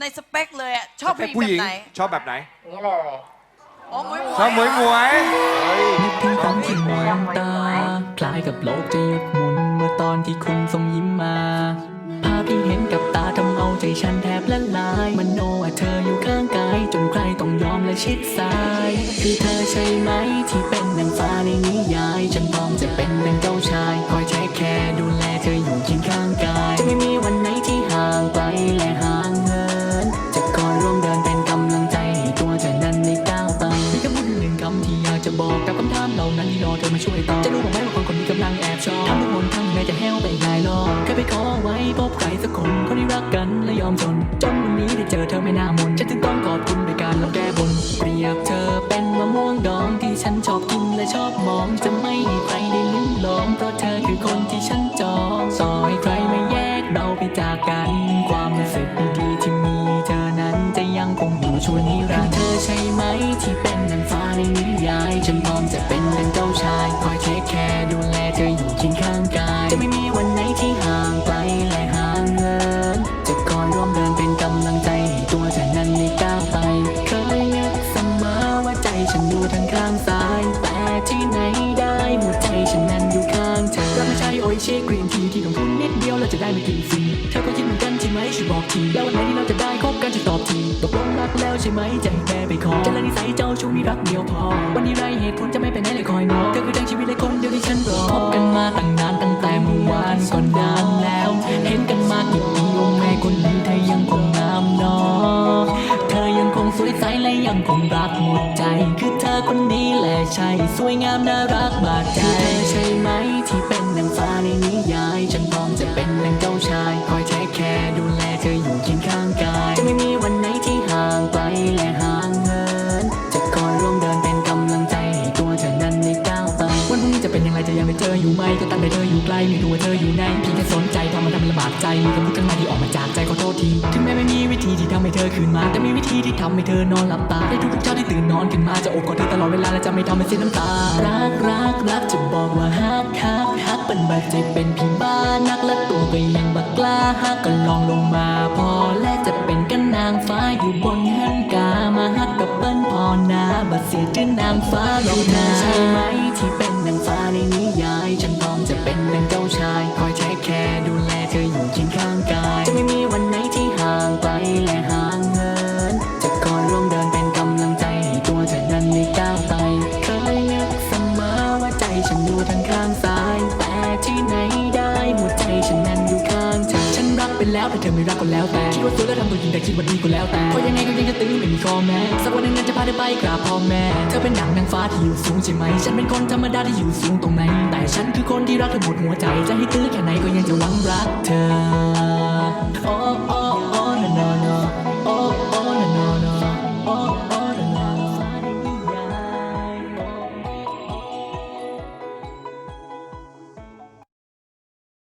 ในสเปคเลยอะชอบเป็นผู้ผู้หหญิญิงงแบบไหนชอบแบบไหน นี่เลยอ๋อมวยชอบหมวยหมวยนึกถึงตอนที่มองตา คล้ายกับโลกจะหยุดหมุน เมื่อตอนที่คุณส่งยิ้มมา ภาพที่เห็นกับตาทำเอาใจฉันแทบละลาย มันโนว่าเธออยู่ข้างกาย จนใครต้องยอมและชิดซ้ายังแอบชอบทำทุกคนทำยังไงจะแห้วไปหลายรอบแค่ไปขอไว้พบใครสักคน คนที่รักกันและยอมจน จนวันนี้ได้เจอเธอไม่น่ามน ฉันจึงต้องขอบคุณในการลำแก้บน เปรียบเธอเป็นมะม่วงดองที่ฉันชอบกินและชอบมอง จะไม่ให้ใครได้ลิ้มลอง เพราะเธอคือคนที่ฉันจองต่อให้ใครไมาแยกเราไปจากกัน ความรู้สึกดีๆที่มีเธอนั้นจะยังคงอยู่ชั่วนิรันดร์เธอใช่ไหมที่เป็นนางฟ้าในนิยาย ฉันพร้อมจะเป็นดังเจ้าชาย ฉันอยู่ทางข้างซ้าย แต่ที่ไหนได้หัวใจฉันนั้นอยู่ข้างเธอรักไม่ใช่โออิชิกรีนทีที่ลงทุนนิดเดียวเราจะได้ไม่กินฟรีเธอก็คิดเหมือนกันใช่ไหมช่วยบอกที แล้ววันไหนที่เราจะได้คบกันจะตอบทีตกลงรักแล้วใช่ไหมใจแปรไปขอจะเลิกนิสัยเจ้าชู้นี่รักเดียวพอ วันนี้ไรเหตุผลจะไม่ไปไหนเลยคอยนอนเธอคือทั้งชีวิตเลยคนเดียวที่ฉันรอพบกันมาตั้งนานตั้งแต่เมื่อวานก่อนนานแล้ว เห็นกันมากี่ปีโอ้แม่คนนี้เธอยังคงงามเนอเธอยังคงสวยใสและยังคงรัก ใช่สวยงามน่ารักบาดใจเธอใช่ไหมที่เป็นนางฟ้าในนิยาย ฉันพร้อมจะเป็นดังเจ้าชาย คอยเทคแคร์ดูแลเธออยู่เคียงข้างกาย จะไม่มีวันไหนที่ห่างไกลและห่างเหิน จะคอยร่วมเดินเป็นกำลังใจให้ตัวเธอนั้นได้ก้าวไป วันพรุ่งนี้จะเป็นอยังไงจะยังได้เจออยู่ไหมก็ตั้งแต่เธออยู่ใกล้ไม่รู้ว่าเธออยู่ไหนเพียงแค่สนใจทำมันทำมันลำบากใจมีคำพูดข้างในที่ออกมาจากใจขอโทษที ถึงแม้ไม่มีวิธีที่ แต่ที่ทำให้เธอนอนหลับตาได้ทุกๆเช้าที่ตื่นนอนขึ้นมาจะโอบกอดเธอตลอดเวลาและจะไม่ทำให้เสียน้ำตา รักรักรักจะบอกว่าฮักฮักฮักเป็นบาดใจเป็นพี่บ้านักและตัวก็ยังบักกล้าฮักก็ลองลงมาพอและจะเป็นกันนางฟ้าอยู่บนหันกามาฮักกับเปิ้ลพอนาบัดเสียจื่อนางฟ้าลงนาใช่ไหมที่เป็นนางฟ้าในนิยายฉันพร้อมจะเป็นดังเจ้าชายคอย ที่ไหนได้หมดใจฉันนั้นอยู่ข้างเธอฉันรักไปแล้วแต่เธอไม่รักก็แล้วแต่คิดว่าสวยแล้วทำตัวยิงแต่คิดว่าดีก็แล้วแต่เพราะยังไงก็ยังจะตื้อไม่มีข้อแม้สักวันหนึ่งนั้นจะพาเธอไปกราบพ่อแม่เธอเป็นหนังนางฟ้าที่อยู่สูงใช่ไหม ฉันเป็นคนธรรมดาที่อยู่สูงตรงไหนแต่ฉันคือคนที่รักเธอหมดหัวใจจะให้ตื้อแค่ไหนก็ยังจะหวังรักเธอ